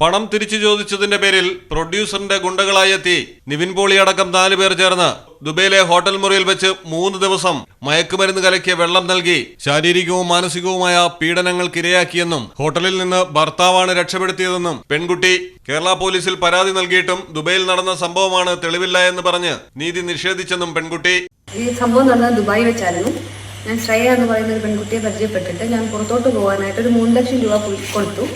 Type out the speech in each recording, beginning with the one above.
പണം തിരിച്ചു ചോദിച്ചതിന്റെ പേരിൽ പ്രൊഡ്യൂസറിന്റെ ഗുണ്ടകളായി എത്തി. നിവിൻ പോളി അടക്കം നാലു പേർ ചേർന്ന് ദുബൈയിലെ ഹോട്ടൽ മുറിയിൽ വെച്ച് മൂന്ന് ദിവസം മയക്കുമരുന്ന് കലക്കിയ വെള്ളം നൽകി. ശാരീരികവും മാനസികവുമായ പീഡനങ്ങൾക്കിരയാക്കിയെന്നും ഹോട്ടലിൽ നിന്ന് ഭർത്താവാണ് രക്ഷപ്പെടുത്തിയതെന്നും പെൺകുട്ടി കേരള പോലീസിൽ പരാതി നൽകിയിട്ടും ദുബൈയിൽ നടന്ന സംഭവമാണ് തെളിവില്ല എന്ന് പറഞ്ഞ് നീതി നിഷേധിച്ചെന്നും പെൺകുട്ടി. ഈ സംഭവം നടന്നത് ദുബായ് വെച്ചായിരുന്നു. ഞാൻ ശ്രേയ എന്ന് പറയുന്ന ഒരു പെൺകുട്ടിയെ പരിചയപ്പെട്ടിട്ട് ഞാൻ പുറത്തോട്ട് പോകാനായിട്ട് ഒരു മൂന്ന് ലക്ഷം രൂപ കൊടുത്തു.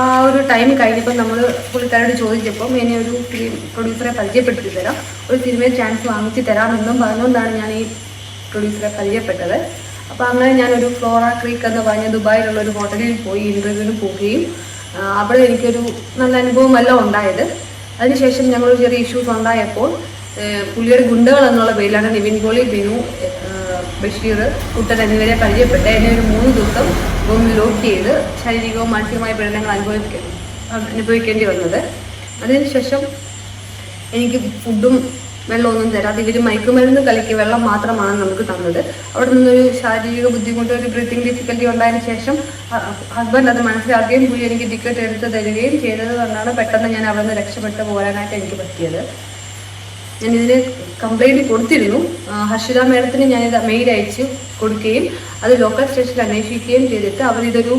ആ ഒരു ടൈം കഴിഞ്ഞപ്പോൾ നമ്മൾ പുള്ളിക്കാരോട് ചോദിച്ചപ്പോൾ എന്നെ ഒരു ഫിലിം പ്രൊഡ്യൂസറെ പരിചയപ്പെടുത്തി തരാം. ഒരു സിനിമയിൽ ചാൻസ് വാങ്ങിച്ച് തരാമെന്നും പറഞ്ഞുകൊണ്ടാണ് ഞാൻ ഈ പ്രൊഡ്യൂസറെ പരിചയപ്പെട്ടത്. അപ്പോൾ അങ്ങനെ ഞാനൊരു ഫ്ലോറ ക്രീക്ക് എന്ന് പറഞ്ഞ ദുബായിലുള്ള ഒരു ഹോട്ടലിൽ പോയി ഇന്റർവ്യൂവിന് പോവുകയും അവിടെ എനിക്കൊരു നല്ല അനുഭവമല്ല ഉണ്ടായത്. അതിനുശേഷം ഞങ്ങൾ ചെറിയ ഇഷ്യൂസ് ഉണ്ടായപ്പോൾ പുള്ളിയുടെ ഗുണ്ടകൾ എന്നുള്ള പേരിലാണ് നിവിൻ പോളി ബിനു ബഷീർ കുട്ടൻ എന്നിവരെ പരിചയപ്പെട്ട് എന്നെ ഒരു മൂന്ന് ദിവസം റൂമിൽ ലോക്ക് ചെയ്ത് ശാരീരികവും മാനസികവുമായ പീഡനങ്ങൾ അനുഭവിക്ക അനുഭവിക്കേണ്ടി വന്നത്. അതിനുശേഷം എനിക്ക് ഫുഡും വെള്ളമൊന്നും തരാതെ ഇവർ മയക്കുമരുന്ന് കലക്കി വെള്ളം മാത്രമാണ് നമുക്ക് തന്നത്. അവിടെ നിന്നൊരു ശാരീരിക ബുദ്ധിമുട്ട് ഒരു ബ്രീത്തിങ് ഡിഫിക്കൽറ്റി ഉണ്ടായതിനു ശേഷം ഹസ്ബൻഡ് അത് മനസ്സിലാക്കുകയും പുള്ളി എനിക്ക് ടിക്കറ്റ് എടുത്ത് തരികയും ചെയ്തത് കൊണ്ടാണ് പെട്ടെന്ന് ഞാൻ അവിടെ നിന്ന് രക്ഷപ്പെട്ട് പോരാനായിട്ട് എനിക്ക് പറ്റിയത്. ഞാൻ ഇതിന് കംപ്ലൈന്റ് കൊടുത്തിരുന്നു. ഹർഷിത മേഡത്തിന് ഞാനിത് മെയിൽ അയച്ച്. കൊടുക്കുകയും അത് ലോക്കൽ സ്റ്റേഷനിൽ അന്വേഷിക്കുകയും ചെയ്തിട്ട് അവരിതൊരു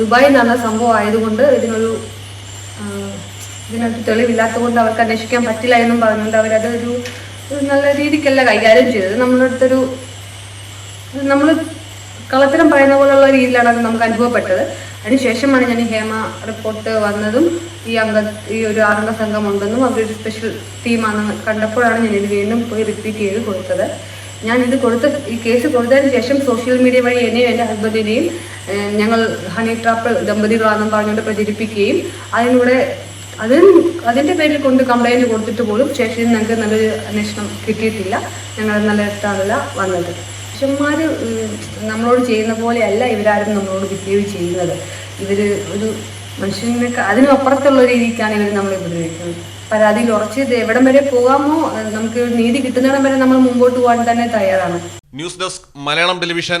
ദുബായിൽ നടന്ന സംഭവം ആയതുകൊണ്ട് ഇതിനൊരു ഇതിനകത്ത് തെളിവില്ലാത്തതുകൊണ്ട് അവർക്ക് അന്വേഷിക്കാൻ പറ്റില്ല എന്നും പറഞ്ഞുകൊണ്ട് അവരത് ഒരു ഒരു നല്ല രീതിക്കല്ല കൈകാര്യം ചെയ്തത്. നമ്മുടെ അടുത്തൊരു നമ്മൾ കളത്തരം പറയുന്ന പോലുള്ള രീതിയിലാണ് അത് നമുക്ക് അനുഭവപ്പെട്ടത്. അതിനുശേഷമാണ് ഞാൻ ഹേമ റിപ്പോർട്ട് വന്നതും ഈ അംഗ ഈ ഒരു ആറംഗ സംഘം ഉണ്ടെന്നും അവരൊരു സ്പെഷ്യൽ ടീമാണെന്ന് കണ്ടപ്പോഴാണ് ഞാൻ ഇത് വീണ്ടും പോയി റിപ്പീറ്റ് ചെയ്ത് കൊടുത്തത്. ഞാൻ ഇത് കൊടുത്ത ഈ കേസ് കൊടുത്തതിന് ശേഷം സോഷ്യൽ മീഡിയ വഴി എന്നെയും എന്റെ ഹസ്ബൻഡിനെയും ഞങ്ങൾ ഹണി ട്രാപ്പ് ദമ്പതികളാണെന്ന് പറഞ്ഞുകൊണ്ട് പ്രചരിപ്പിക്കുകയും അതിലൂടെ അതിന് അതിന്റെ പേരിൽ കൊണ്ട് കംപ്ലൈന്റ് കൊടുത്തിട്ട് പോലും ശേഷം ഞങ്ങൾക്ക് നല്ലൊരു അന്വേഷണം കിട്ടിയിട്ടില്ല. ഞങ്ങൾ നല്ല എത്താറില്ല വന്നത്. പുരുഷന്മാർ നമ്മളോട് ചെയ്യുന്ന പോലെയല്ല ഇവരാരും നമ്മളോട് ബിഹേവ് ചെയ്യുന്നത്. ഇവർ ഒരു മനുഷ്യനൊക്കെ അതിനപ്പുറത്തുള്ള രീതിക്കാണ് ഇവർ നമ്മളെ ഉപദ്രവിക്കുന്നത്. പരാതിയിൽ ഉറച്ച് എവിടം വരെ പോകാമോ? നമുക്ക് നീതി കിട്ടുന്നിടം വരെ നമ്മൾ മുമ്പോട്ട് പോകാൻ തന്നെ തയ്യാറാണ്. News desk Malayalam television